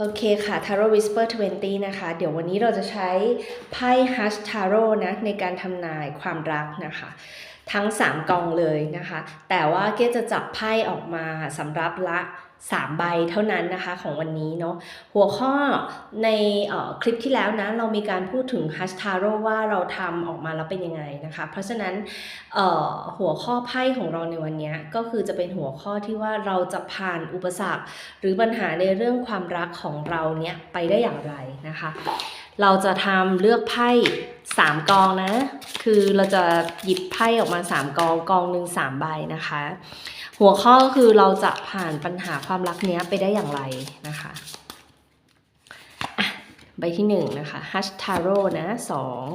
โอเคค่ะ Tarot Whisper 20 นะคะ เดี๋ยววันนี้เราจะใช้ไพ่ Hush Tarot นะในการทำนายความรักนะคะ ทั้ง 3 กองเลยนะคะ แต่ว่าเกจะจับไพ่ออกมาสำหรับละ 3 ใบเท่านั้นนะคะของวันนี้เนาะหัวข้อในออคลิปที่แล้วนะเรามีการพูดถึง Hush t a r o ว่าเราทำออกมาแล้วเป็นยังไงนะคะ เพราะฉะนั้นออหัวข้อไพ่ของเราในวันนี้ก็คือจะเป็นหัวข้อที่ว่าเราจะผ่านอุปสรรค หรือปัญหาในเรื่องความรักของเราเนี่ยไปได้อย่างไรนะคะ เราจะทำเลือกไพ่สามกองนะ คือเราจะหยิบไพ่ออกมาสามกองกองหนึ่งสามใบนะคะ หัวข้อก็คือเราจะผ่านปัญหาความรักเนี้ยไปได้อย่างไรนะคะใบที่หนึ่งนะคะฮัชทาโร่นะสอง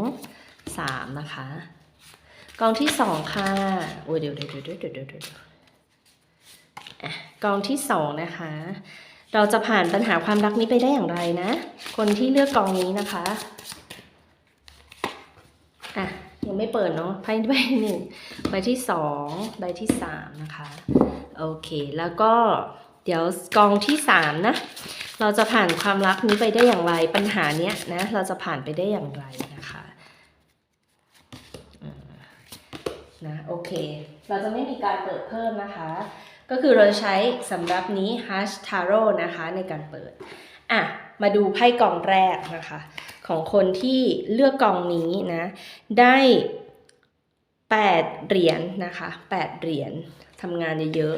สามนะคะ กองที่สองค่ะโอ้ยเดี๋ยวเดี๋ยวเดี๋ยวเดี๋ยวเดี๋ยวเดี๋ยวกองที่สองนะคะ เราจะผ่านปัญหาความรักนี้ไปได้อย่างไรนะ คนที่เลือกกองนี้นะคะอะยังไม่เปิดเนาะไพ่ใบหนึ่งใบที่สองใบที่สามนะคะโอเค แล้วก็เดี๋ยวกองที่สามนะ เราจะผ่านความรักนี้ไปได้อย่างไรปัญหาเนี้ยนะ เราจะผ่านไปได้อย่างไรนะคะนะโอเค เราจะไม่มีการเปิดเพิ่มนะคะ ก็คือเราจะใช้สำหรับนี้ Hash Tarot นะคะในการเปิด อะ มาดูไพ่กองแรกนะคะ ของคนที่เลือกกองนี้นะ ได้ 8 เหรียญนนะคะ 8 เหรียญทำงานเยอะ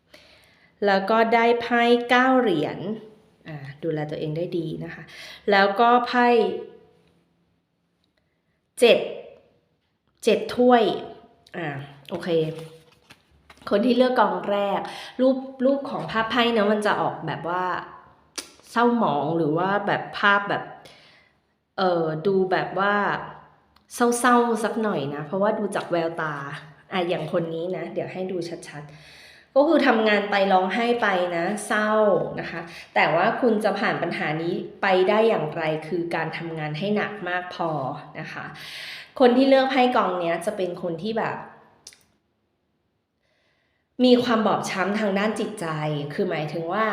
ๆ แล้วก็ได้ไพ่9เหรียญอ่าดูแลตัวเองได้ดีนะคะ แล้วก็ไพ่7 7ถ้วย อ่า โอเค คนที่เลือกกองแรก รูปรูปของภาพไพ่นะมันจะออกแบบว่าเศร้าหมองหรือว่าแบบภาพแบบเออดูแบบว่าเศร้าๆสักหน่อยนะ เพราะว่าดูจากแววตาอะอย่างคนนี้นะ เดี๋ยวให้ดูชัดๆ ก็คือทำงานไปร้องไห้ไปนะ เศร้านะคะ แต่ว่าคุณจะผ่านปัญหานี้ไปได้อย่างไรคือการทำงานให้หนักมากพอนะคะ คนที่เลือกไพ่กองเนี้ยจะเป็นคนที่แบบ มีความบอบช้ำทางด้านจิตใจ คือหมายถึงว่า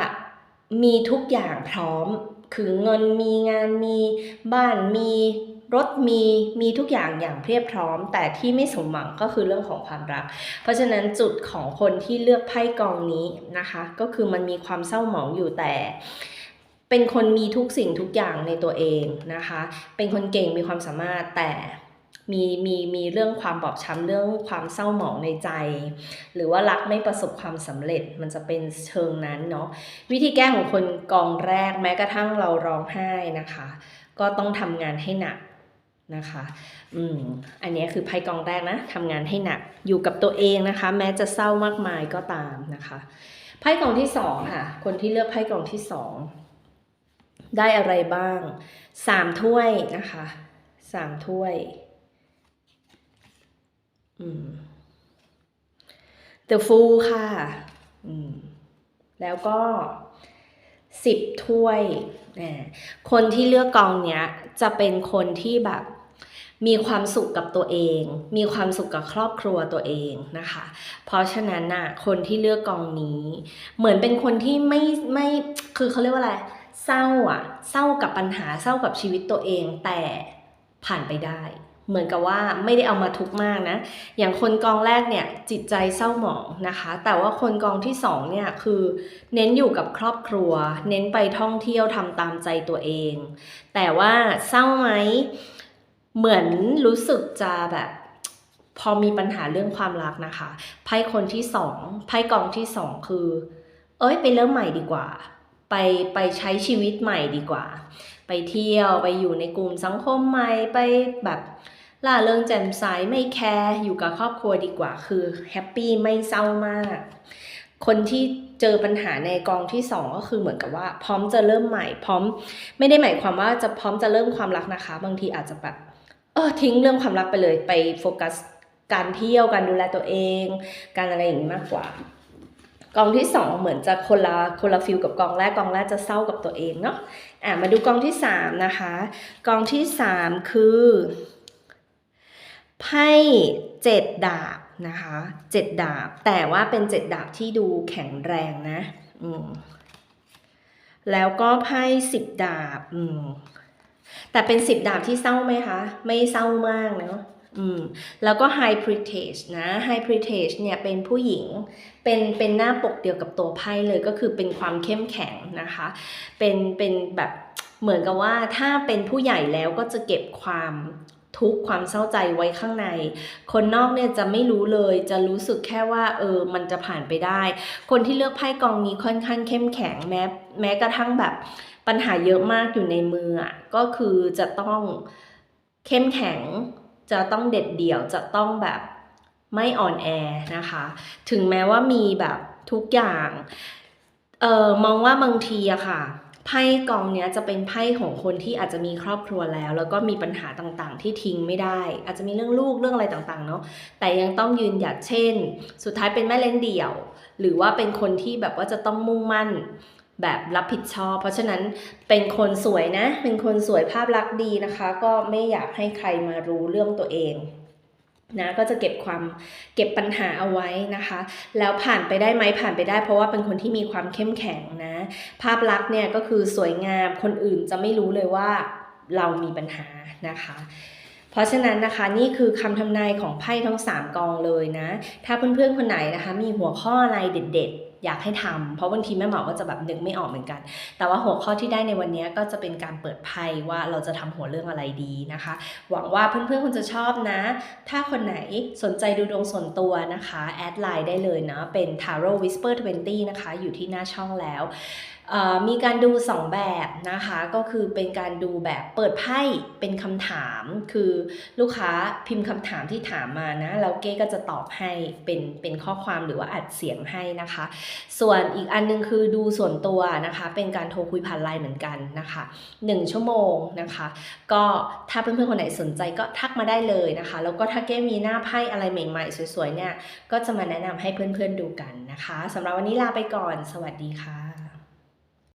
มีทุกอย่างพร้อม คือเงินมีงานมีบ้านมีรถมีมีทุกอย่างอย่างเพียบพร้อม แต่ที่ไม่สมหวังก็คือเรื่องของความรัก เพราะฉะนั้นจุดของคนที่เลือกไพ่กองนี้นะคะ ก็คือมันมีความเศร้าหมองอยู่แต่ เป็นคนมีทุกสิ่งทุกอย่างในตัวเองนะคะ เป็นคนเก่งมีความสามารถแต่ มีมีมีเรื่องความบอบช้ำเรื่องความเศร้าหมองในใจ หรือว่ารักไม่ประสบความสำเร็จมันจะเป็นเชิงนั้นเนาะวิธีแก้ของคนกองแรกแม้กระทั่งเราร้องไห้นะคะ ก็ต้องทำงานให้หนักนะคะอืมอันนี้คือไพ่กองแรกนะทำงานให้หนักอยู่กับตัวเองนะคะ แม้จะเศร้ามากมายก็ตามนะคะไพ่กองที่สองค่ะ คนที่เลือกไพ่กองที่สองได้อะไรบ้างสามถ้วยนะคะสามถ้วย The Fool ค่ะอืมแล้วก็สิบถ้วย คนที่เลือกกองเนี้ย จะเป็นคนที่แบบมีความสุขกับตัวเอง มีความสุขกับครอบครัวตัวเองนะคะ เพราะฉะนั้นน่ะ คนที่เลือกกองนี้ เหมือนเป็นคนที่ไม่ไม่ คือเขาเรียกว่าอะไร เศร้าอะ เศร้ากับปัญหา เศร้ากับชีวิตตัวเอง แต่ผ่านไปได้ เหมือนกับว่าไม่ได้เอามาทุกมากนะ อย่างคนกองแรกเนี่ยจิตใจเศร้าหมองนะคะ แต่ว่าคนกองที่สองเนี่ยคือเน้นอยู่กับครอบครัว เน้นไปท่องเที่ยวทำตามใจตัวเอง แต่ว่าเศร้าไหมเหมือนรู้สึกจะแบบพอมีปัญหาเรื่องความรักนะคะไพ่คนที่สองไพ่กองที่สองคือ เอ้ยไปเริ่มใหม่ดีกว่า ไปไปใช้ชีวิตใหม่ดีกว่า ไปเที่ยวไปอยู่ในกลุ่มสังคมใหม่ไปแบบ ล่าเริงแจ่มใสไม่แคร์อยู่กับครอบครัวดีกว่า คือแฮปปี้ไม่เศร้ามาก คนที่เจอปัญหาในกองที่สองก็คือเหมือนกับว่า พร้อมจะเริ่มใหม่ พร้อมไม่ได้หมายความว่าจะพร้อมจะเริ่มความรักนะคะ บางทีอาจจะแบบเออทิ้งเรื่องความรักไปเลยไปโฟกัสการเที่ยวการดูแลตัวเอง การอะไรอย่างนี้มากกว่ากองที่สองเหมือนจะคนละคนละฟิลกับกองแรกกองแรกจะเศร้ากับตัวเองเนาะอะมาดูกองที่สามนะคะ กองที่สามคือ ไพ่เจ็ดดาบนะคะเจ็ดดาบ แต่ว่าเป็นเจ็ดดาบที่ดูแข็งแรงนะอืมแล้วก็ไพ่สิบดาบอืมแต่เป็นสิบดาบที่เศร้าไหมคะ ไม่เศร้ามากเนาะอืมแล้วก็ High Priestess นะ High Priestess เนี่ยเป็นผู้หญิง เป็นเป็นหน้าปกเดียวกับตัวไพ่เลยก็คือเป็นความเข้มแข็งนะคะ เป็นเป็นแบบเหมือนกับว่าถ้าเป็นผู้ใหญ่แล้วก็จะเก็บความ ทุกความเศร้าใจไว้ข้างใน คนนอกเนี่ยจะไม่รู้เลย จะรู้สึกแค่ว่าเออมันจะผ่านไปได้ คนที่เลือกไพ่กองนี้ค่อนข้างเข้มแข็งแม้แม้กระทั่งแบบปัญหาเยอะมากอยู่ในมืออะก็คือจะต้องเข้มแข็ง จะต้องเด็ดเดี่ยวจะต้องแบบไม่อ่อนแอนะคะ ถึงแม้ว่ามีแบบทุกอย่างเออมองว่าบางทีอะค่ะ ไพ่กองเนี้ยจะเป็นไพ่ของคนที่อาจจะมีครอบครัวแล้ว แล้วก็มีปัญหาต่างๆ ที่ทิ้งไม่ได้ อาจจะมีเรื่องลูกเรื่องอะไรต่างๆเนาะแต่ยังต้องยืนหยัดเช่น สุดท้ายเป็นแม่เลี้ยงเดี่ยว หรือว่าเป็นคนที่แบบว่าจะต้องมุ่งมั่นแบบรับผิดชอบ เพราะฉะนั้นเป็นคนสวยนะ เป็นคนสวยภาพลักษณ์ดีนะคะ ก็ไม่อยากให้ใครมารู้เรื่องตัวเอง นะก็จะเก็บความเก็บปัญหาเอาไว้นะคะ แล้วผ่านไปได้ไหมผ่านไปได้ เพราะว่าเป็นคนที่มีความเข้มแข็งนะ ภาพลักษณ์เนี่ยก็คือสวยงามคนอื่นจะไม่รู้เลยว่าเรามีปัญหานะคะ เพราะฉะนั้นนะคะนี่คือคำทำนายของไพ่ทั้ง 3 กองเลยนะ ถ้าเพื่อนๆคนไหนนะคะ มีหัวข้ออะไรเด็ดๆ อยากให้ทำเพราะบางทีแม่หมอก็จะแบบนึกไม่ออกเหมือนกัน แต่ว่าหัวข้อที่ได้ในวันนี้ก็จะเป็นการเปิดไพ่ว่าเราจะทำหัวเรื่องอะไรดีนะคะ หวังว่าเพื่อนๆคงจะชอบนะ ถ้าคนไหนสนใจดูดวงส่วนตัวนะคะ แอดไลน์ได้เลยนะ เป็น Tarot Whisper 20 นะคะ อยู่ที่หน้าช่องแล้ว มีการดู 2 แบบนะคะก็คือเป็นการดูแบบเปิดไพ่เป็นคำถาม คือลูกค้าพิมพ์คำถามที่ถามมานะแล้วเก้ก็จะตอบให้เป็นเป็นข้อความหรือว่าอัดเสียงให้นะคะ ส่วนอีกอันนึงคือดูส่วนตัวนะคะ เป็นการโทรคุยผ่านไลน์เหมือนกันนะคะ 1 ชั่วโมงนะคะ ก็ถ้าเพื่อนๆคนไหนสนใจก็ทักมาได้เลยนะคะ แล้วก็ถ้าเก้มีหน้าไพ่อะไรใหม่ๆ สวยๆเนี่ยก็จะมาแนะนำให้เพื่อนๆดูกันนะคะสำหรับวันนี้ลาไปก่อน สวัสดีค่ะ